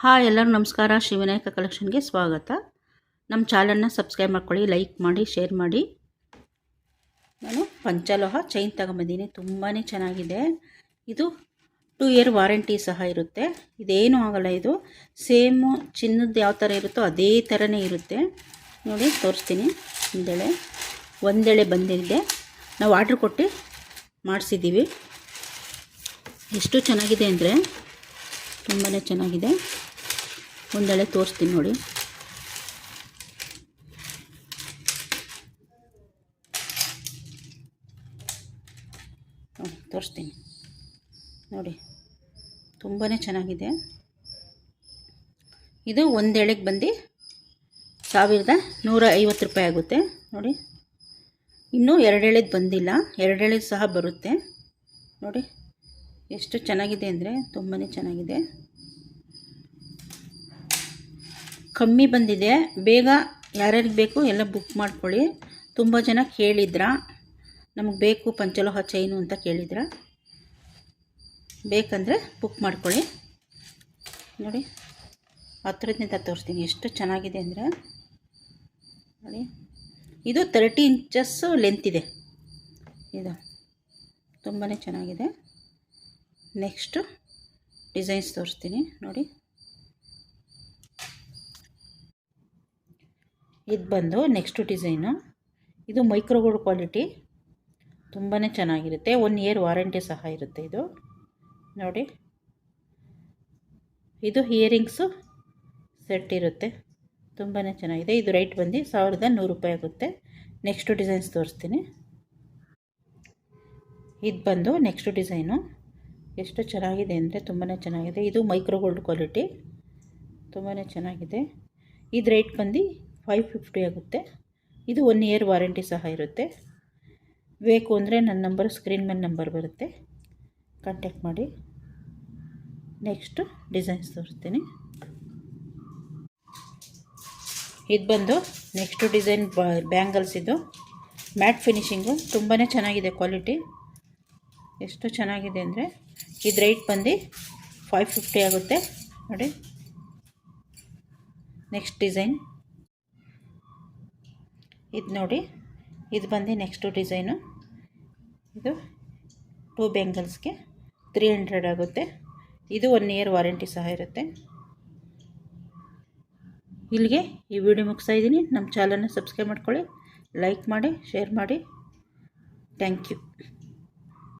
Hi ಎಲ್ಲರೂ, ನಮಸ್ಕಾರ. ಶ್ರೀವಿನಾಯಕ ಕಲೆಕ್ಷನ್ಗೆ ಸ್ವಾಗತ. ನಮ್ಮ ಚಾನಲ್ನ ಸಬ್ಸ್ಕ್ರೈಬ್ ಮಾಡ್ಕೊಳ್ಳಿ, ಲೈಕ್ ಮಾಡಿ, ಶೇರ್ ಮಾಡಿ. ನಾನು ಪಂಚಲೋಹ ಚೈನ್ ತಗೊಂಬಂದಿನಿ. ತುಂಬಾ ಚೆನ್ನಾಗಿದೆ. ಇದು ಟೂ ಇಯರ್ ವಾರಂಟಿ ಸಹ ಇರುತ್ತೆ. ಇದೇನೂ ಆಗಲ್ಲ ಇದು. ಸೇಮು ಚಿನ್ನದ ಯಾವ ಥರ ಇರುತ್ತೋ ಅದೇ ಥರನೇ ಇರುತ್ತೆ. ನೋಡಿ, ತೋರಿಸ್ತೀನಿ. ಒಂದೆಳೆ ಒಂದೆಳೆ ಬಂದಿದೆ. ನಾವು ಆರ್ಡ್ರ್ ಕೊಟ್ಟು ಮಾಡಿಸಿದ್ದೀವಿ. ಎಷ್ಟು ಚೆನ್ನಾಗಿದೆ ಅಂದರೆ ತುಂಬಾ ಚೆನ್ನಾಗಿದೆ. ಒಂದೆಳೆ ತೋರಿಸ್ತೀನಿ ನೋಡಿ. ತೋರಿಸ್ತೀನಿ. ನೋಡಿ ತುಂಬಾ ಚೆನ್ನಾಗಿದೆ. ಇದು ಒಂದೆಳೆಗೆ ಬಂದು ಸಾವಿರದ ನೂರ ಐವತ್ತು ರೂಪಾಯಿ ಆಗುತ್ತೆ. ನೋಡಿ, ಇನ್ನೂ ಎರಡೆಳೆದು ಬಂದಿಲ್ಲ. ಎರಡೆಳೆದು ಸಹ ಬರುತ್ತೆ. ನೋಡಿ, ಎಷ್ಟು ಚೆನ್ನಾಗಿದೆ ಅಂದರೆ ತುಂಬಾ ಚೆನ್ನಾಗಿದೆ. ಕಮ್ಮಿ ಬಂದಿದೆ. ಬೇಗ ಯಾರ್ಯಾರಿಗೆ ಬೇಕು ಎಲ್ಲ ಬುಕ್ ಮಾಡ್ಕೊಳ್ಳಿ. ತುಂಬ ಜನ ಕೇಳಿದ್ರ? ನಮಗೆ ಬೇಕು ಪಂಚಲೋಹ ಚೈನು ಅಂತ ಕೇಳಿದ್ರ? ಬೇಕಂದರೆ ಬುಕ್ ಮಾಡ್ಕೊಳ್ಳಿ. ನೋಡಿ ಹತ್ತಿರದಿಂದ ತೋರಿಸ್ತೀನಿ ಎಷ್ಟು ಚೆನ್ನಾಗಿದೆ ಅಂದರೆ. ನೋಡಿ, ಇದು ತರ್ಟಿ ಇಂಚಸ್ಸು ಲೆಂತ್ ಇದೆ. ಇದು ತುಂಬಾ ಚೆನ್ನಾಗಿದೆ. ನೆಕ್ಸ್ಟು ಡಿಸೈನ್ಸ್ ತೋರಿಸ್ತೀನಿ. ನೋಡಿ. ಇದು ಬಂದು ನೆಕ್ಸ್ಟ್ ಡಿಸೈನು. ಇದು ಮೈಕ್ರೋಗೋಲ್ಡ್ ಕ್ವಾಲಿಟಿ. ತುಂಬಾ ಚೆನ್ನಾಗಿರುತ್ತೆ. ಒನ್ ಇಯರ್ ವಾರಂಟಿ ಸಹ ಇರುತ್ತೆ ಇದು. ನೋಡಿ. ಇದು ಇಯರಿಂಗ್ಸು ಸೆಟ್ ಇರುತ್ತೆ. ತುಂಬಾ ಚೆನ್ನಾಗಿದೆ. ಇದು ರೈಟ್ ಬಂದು ಸಾವಿರದ ನೂರು ರೂಪಾಯಿ ಆಗುತ್ತೆ. ನೆಕ್ಸ್ಟು ಡಿಸೈನ್ಸ್ ತೋರಿಸ್ತೀನಿ. ಇದು ಬಂದು ನೆಕ್ಸ್ಟು ಡಿಸೈನು. ಎಷ್ಟು ಚೆನ್ನಾಗಿದೆ ಅಂದರೆ ತುಂಬಾ ಚೆನ್ನಾಗಿದೆ. ಇದು ಮೈಕ್ರೋಗೋಲ್ಡ್ ಕ್ವಾಲಿಟಿ. ತುಂಬಾ ಚೆನ್ನಾಗಿದೆ. ಇದು ರೇಟ್ ಬಂದು ಫೈವ್ ಫಿಫ್ಟಿ ಆಗುತ್ತೆ. ಇದು ಒನ್ ಇಯರ್ ವಾರಂಟಿ ಸಹ ಇರುತ್ತೆ. ಬೇಕು ಅಂದರೆ ನನ್ನ ನಂಬರ್ ಸ್ಕ್ರೀನ್ ಮೇಲೆ ನಂಬರ್ ಬರುತ್ತೆ. ಕಾಂಟ್ಯಾಕ್ಟ್ ಮಾಡಿ. ನೆಕ್ಸ್ಟು ಡಿಸೈನ್ಸ್ ತೋರಿಸ್ತೀನಿ. ಇದು ಬಂದು ನೆಕ್ಸ್ಟು ಡಿಸೈನ್ ಬ್ಯಾಂಗಲ್ಸ್ ಇದು. ಮ್ಯಾಟ್ ಫಿನಿಷಿಂಗು ತುಂಬಾ ಚೆನ್ನಾಗಿದೆ ಕ್ವಾಲಿಟಿ ಎಷ್ಟು ಚೆನ್ನಾಗಿದೆ ಅಂದರೆ ಇದು ರೈಟ್ ಬಂದು ಫೈವ್ ಫಿಫ್ಟಿ ಆಗುತ್ತೆ. ನೋಡಿ. ನೆಕ್ಸ್ಟ್ ಡಿಸೈನ್ ಇದು ನೋಡಿ, ಇದು ಬಂದು ನೆಕ್ಸ್ಟು ಡಿಸೈನು ಇದು ಟೂ ಬೆಂಗಲ್ಸ್ಗೆ ತ್ರೀ ಹಂಡ್ರೆಡ್ ಆಗುತ್ತೆ. ಇದು ಒನ್ ಇಯರ್ ವಾರಂಟಿ ಸಹ ಇರುತ್ತೆ. ಇಲ್ಲಿಗೆ ಈ ವಿಡಿಯೋ ಮುಗಿಸ್ತಾ ಇದ್ದೀನಿ. ನಮ್ಮ ಚಾನಲ್ನ ಸಬ್ಸ್ಕ್ರೈಬ್ ಮಾಡ್ಕೊಳ್ಳಿ ಲೈಕ್ ಮಾಡಿ ಶೇರ್ ಮಾಡಿ. Thank you